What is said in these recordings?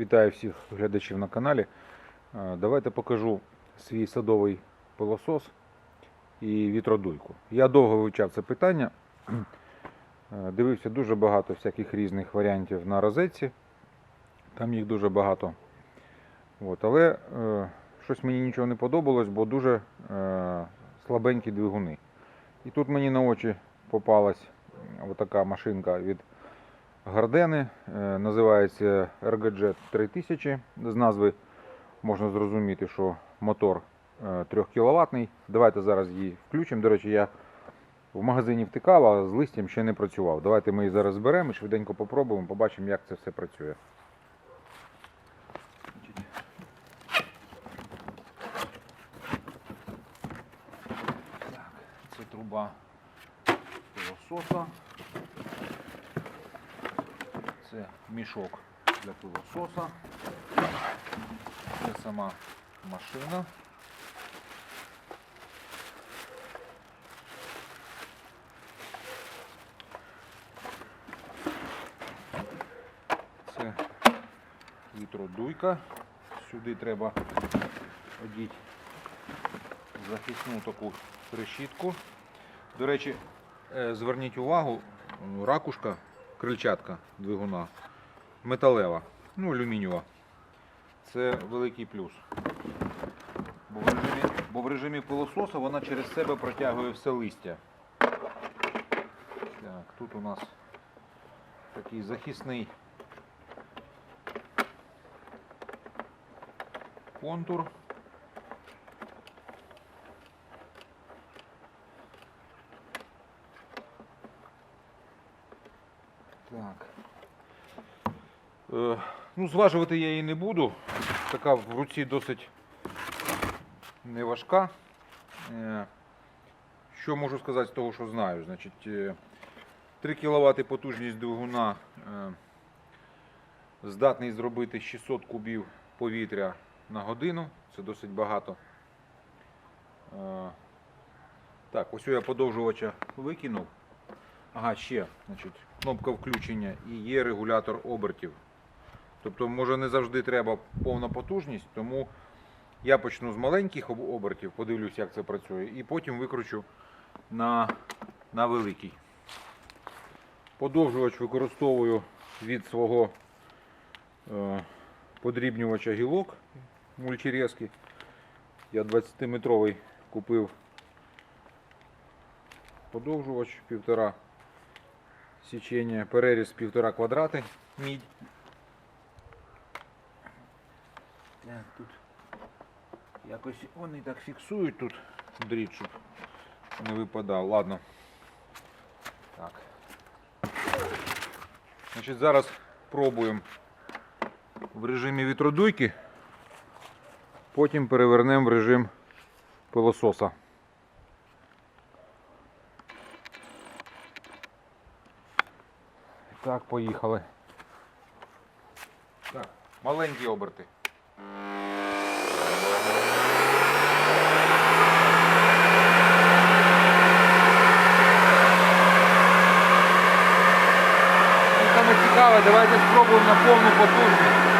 Вітаю всіх глядачів на каналі. Е, Давайте покажу свій садовий пилосос і вітродуйку. Я довго вивчав це питання. Е, Дивився дуже багато всяких різних варіантів на розетці. Там їх дуже багато. От, але е, щось мені нічого не подобалось, бо дуже е, слабенькі двигуни. І тут мені на очі попалась отака машинка від Гардени. Е, Називається RGJ 3000. З назви можна зрозуміти, що мотор 3 кВт. Давайте зараз її включимо. До речі, я в магазині втикав, а з листям ще не працював. Давайте ми її зараз зберемо і швиденько попробуємо, побачимо, як це все працює. Так, це труба пилососа. Це мішок для пилососа. Це сама машина. Це вітродуйка. Сюди треба одіти захисну таку решітку. До речі, е, зверніть увагу, ракушка, крильчатка двигуна металева, ну алюмінієва. Це великий плюс. Бо в режимі, бо в режимі пилососа вона через себе протягує все листя. Так, тут у нас такий захисний контур. Так. Е, ну, зважувати я її не буду. Така в руці досить не важка. Е, що можу сказати з того, що знаю? Значить, е, 3 кВт потужність двигуна е, здатний зробити 600 кубів повітря на годину. Це досить багато. Е, так, ось я подовжувача викинув. Ага, ще, значить, кнопка включення і є регулятор обертів. Тобто, може не завжди треба повна потужність, тому я почну з маленьких обертів, подивлюсь, як це працює, і потім викручу на, на великий. Подовжувач використовую від свого е, подрібнювача гілок мультирезки. Я 20-метровий купив подовжувач півтора січення, переріз півтора квадрати, мідь. Так, тут якось вони так фіксують тут дріт, щоб не випадав. Ладно. Так. Значить, зараз пробуємо в режимі вітродуйки, потім перевернемо в режим пилососа. Так, поїхали. Так, маленькі оберти. Саме цікаве, давайте спробуємо на повну потужність.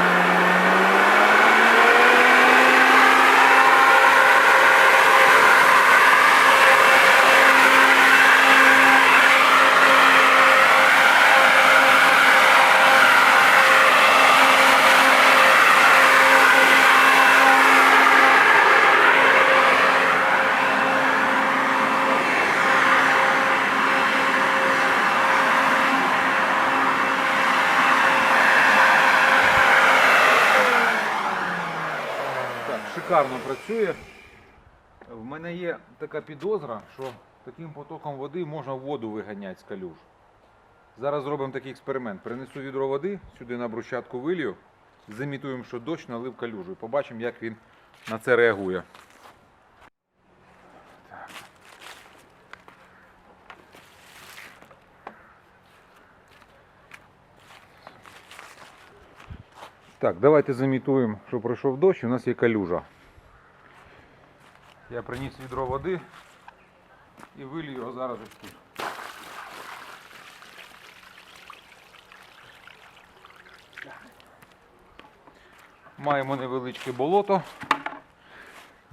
Так, шикарно працює. В мене є така підозра, що таким потоком води можна воду виганяти з калюж. Зараз зробимо такий експеримент. Принесу відро води, сюди на брусчатку вилію, зимітуємо, що дощ налив калюжу. І побачимо, як він на це реагує. Так, давайте замітуємо, що пройшов дощ, у нас є калюжа. Я приніс відро води і вилью його зараз тут. Маємо невеличке болото.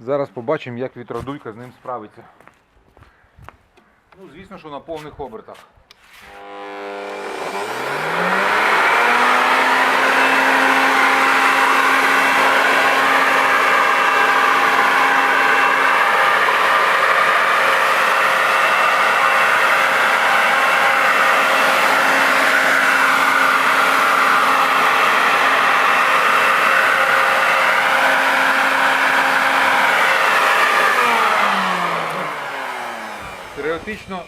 Зараз побачимо, як вітродуйка з ним справиться. Ну, звісно, що на повних обертах. Теоретично,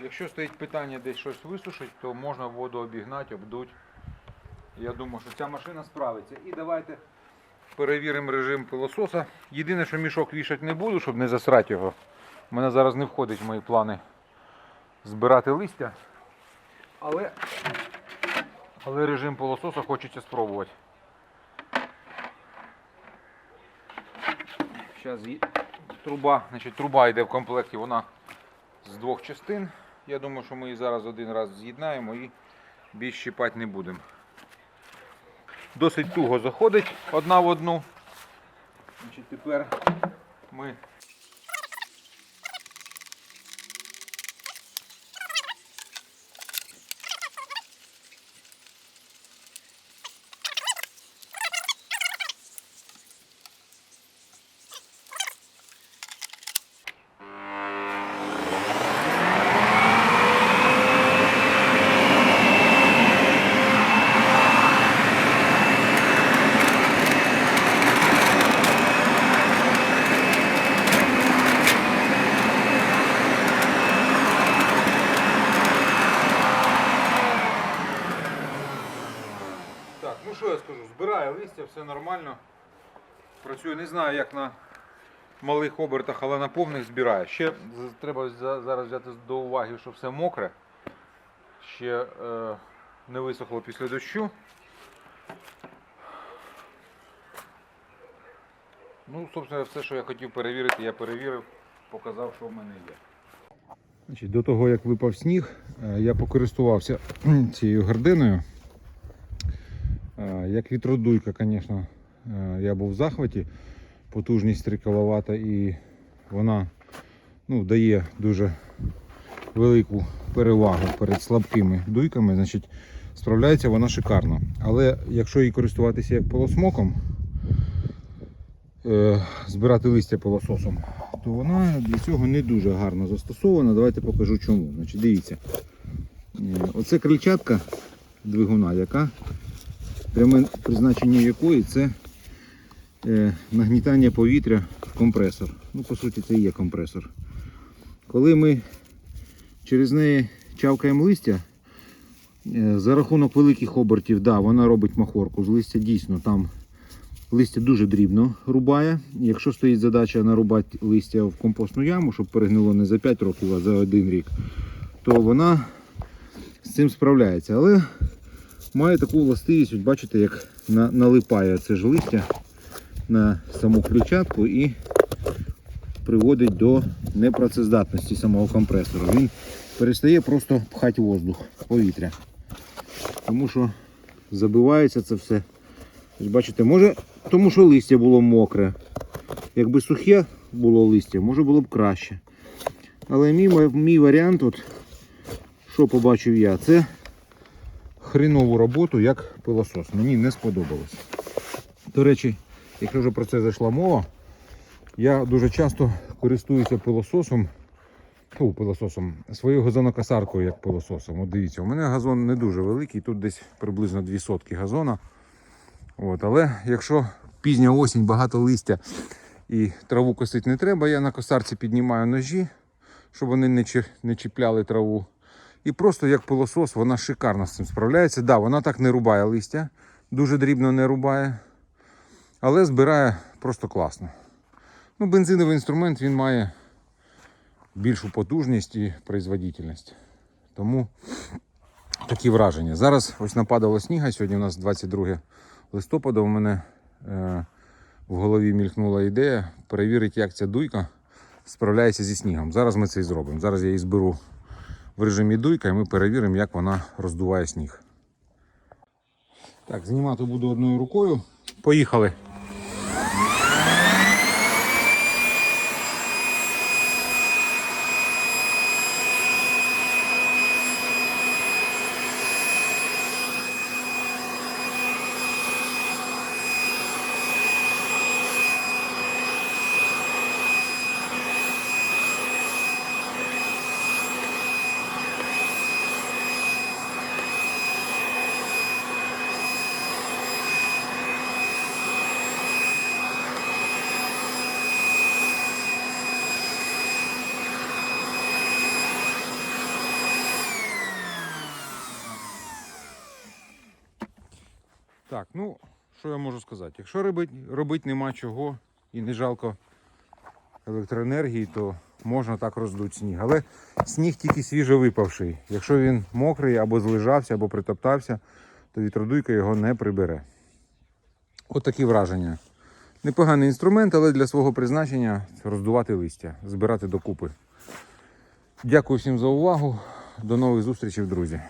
якщо стоїть питання десь щось висушити, то можна воду обігнати, обдуть. Я думаю, що ця машина справиться. І давайте перевіримо режим пилососа. Єдине, що мішок вішати не буду, щоб не засрати його. У мене зараз не входить в мої плани збирати листя. Але, але режим пилососа хочеться спробувати. Зараз труба, значить, труба йде в комплекті, вона з двох частин. Я думаю, що ми її зараз один раз з'єднаємо і більш щипати не будемо. Досить туго заходить одна в одну. Тепер ми Так, ну що я скажу, збираю листя, все нормально. Працюю, не знаю, як на малих обертах, але на повних збираю. Ще треба зараз взяти до уваги, що все мокре. Ще е, не висохло після дощу. Ну, собственно, все, що я хотів перевірити, я перевірив, показав, що в мене є. До того, як випав сніг, е, я покористувався цією гординою. Як вітродуйка, звісно, я був в захваті. Потужність 3 кВт і вона ну, дає дуже велику перевагу перед слабкими дуйками. Значить, справляється вона шикарно. Але якщо її користуватися як полосмоком, е, збирати листя пилососом, то вона для цього не дуже гарно застосована. Давайте покажу чому. Значить, дивіться. Е, Оце крильчатка двигуна, яка пряме призначення якої це е, нагнітання повітря в компресор. Ну, по суті, це і є компресор. Коли ми через неї чавкаємо листя, е, за рахунок великих обертів, да, вона робить махорку з листя. Дійсно, там листя дуже дрібно рубає. Якщо стоїть задача нарубати листя в компостну яму, щоб перегнило не за 5 років, а за один рік, то вона з цим справляється. Але має таку властивість, бачите, як на, налипає це ж листя на саму ключатку і приводить до непрацездатності самого компресора. Він перестає просто пхати воздух, повітря. Тому що забивається це все. Бачите, може, тому що листя було мокре. Якби сухе було листя, може було б краще. Але мій, мій варіант, от, що побачив я, це хренову роботу як пилосос. Мені не сподобалось. До речі, якщо вже про це зайшла мова, я дуже часто користуюся пилососом, ну, пилососом, своєю газонокосаркою як пилососом. От дивіться, у мене газон не дуже великий, тут десь приблизно 2 сотки газона. От, але якщо пізня осінь, багато листя і траву косити не треба, я на косарці піднімаю ножі, щоб вони не чіпляли траву. І просто як пилосос вона шикарно з цим справляється. Да, вона так не рубає листя, дуже дрібно не рубає, але збирає просто класно. Ну, бензиновий інструмент він має більшу потужність і производительність. Тому такі враження. Зараз ось нападало сніга. Сьогодні у нас 22 листопада. У мене е, в голові мількнула ідея перевірити, як ця дуйка справляється зі снігом. Зараз ми це і зробимо. Зараз я її зберу в режимі дуйка і ми перевіримо, як вона роздуває сніг. Так, знімати буду одною рукою, Поїхали. Так, ну, що я можу сказати? Якщо робити робить нема чого і не жалко електроенергії, то можна так роздути сніг. Але сніг тільки свіжо випавший. Якщо він мокрий або злежався, або притоптався, то вітродуйка його не прибере. От такі враження. Непоганий інструмент, але для свого призначення роздувати листя, збирати докупи. Дякую всім за увагу. До нових зустрічей, друзі.